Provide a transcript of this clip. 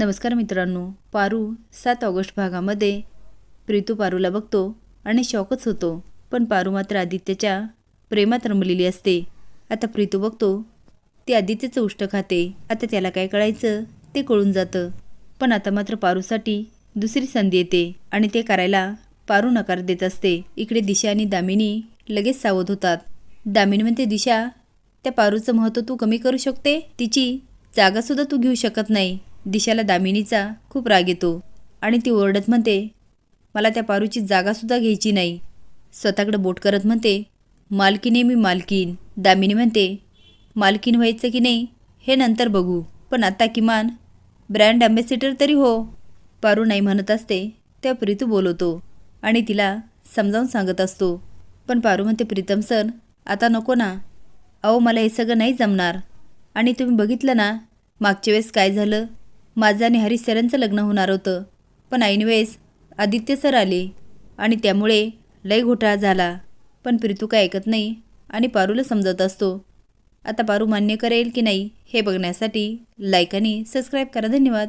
नमस्कार मित्रांनो पारू सात ऑगस्ट भागामध्ये. प्रीतू पारूला बघतो आणि शॉकच होतो पण पारू मात्र आदित्यच्या प्रेमात रमलेली असते. आता प्रीतू बघतो ती आदित्यचं उष्ट खाते. आता त्याला काय कळायचं ते कळून जातं. पण आता मात्र पारूसाठी दुसरी संधी येते आणि ते करायला पारू नकार देत असते. इकडे दिशा आणि दामिनी लगेच सावध होतात. दामिनी म्हणते दिशा त्या पारूचं महत्त्व तू कमी करू शकते? तिची जागासुद्धा तू घेऊ शकत नाही. दिशाला दामिनीचा खूप राग येतो आणि ती ओरडत म्हणते मला त्या पारूची जागासुद्धा घ्यायची नाही. स्वतःकडे बोट करत म्हणते मालकीने मी मालकीन. दामिनी म्हणते मालकीन व्हायचं की नाही हे नंतर बघू पण आता किमान ब्रँड ॲम्बॅसिडर तरी हो. पारू नाही म्हणत असते तेव्हा प्रीतू बोलवतो आणि तिला समजावून सांगत असतो. पण पारू म्हणते प्रीतम सर आता नको ना. अहो मला हे सगळं नाही जमणार. आणि तुम्ही बघितलं ना मागच्या वेळेस काय झालं? माझं आणि हरीश सरांचं लग्न होणार होतं. पण ऐनवेळेस आदित्य सर आले आणि त्यामुळे लय घोटाळा झाला. पण प्रीतू काय ऐकत नाही आणि पारूला समजत असतो. आता पारू मान्य करेल की नाही हे बघण्यासाठी लाईक आणि सबस्क्राईब करा. धन्यवाद.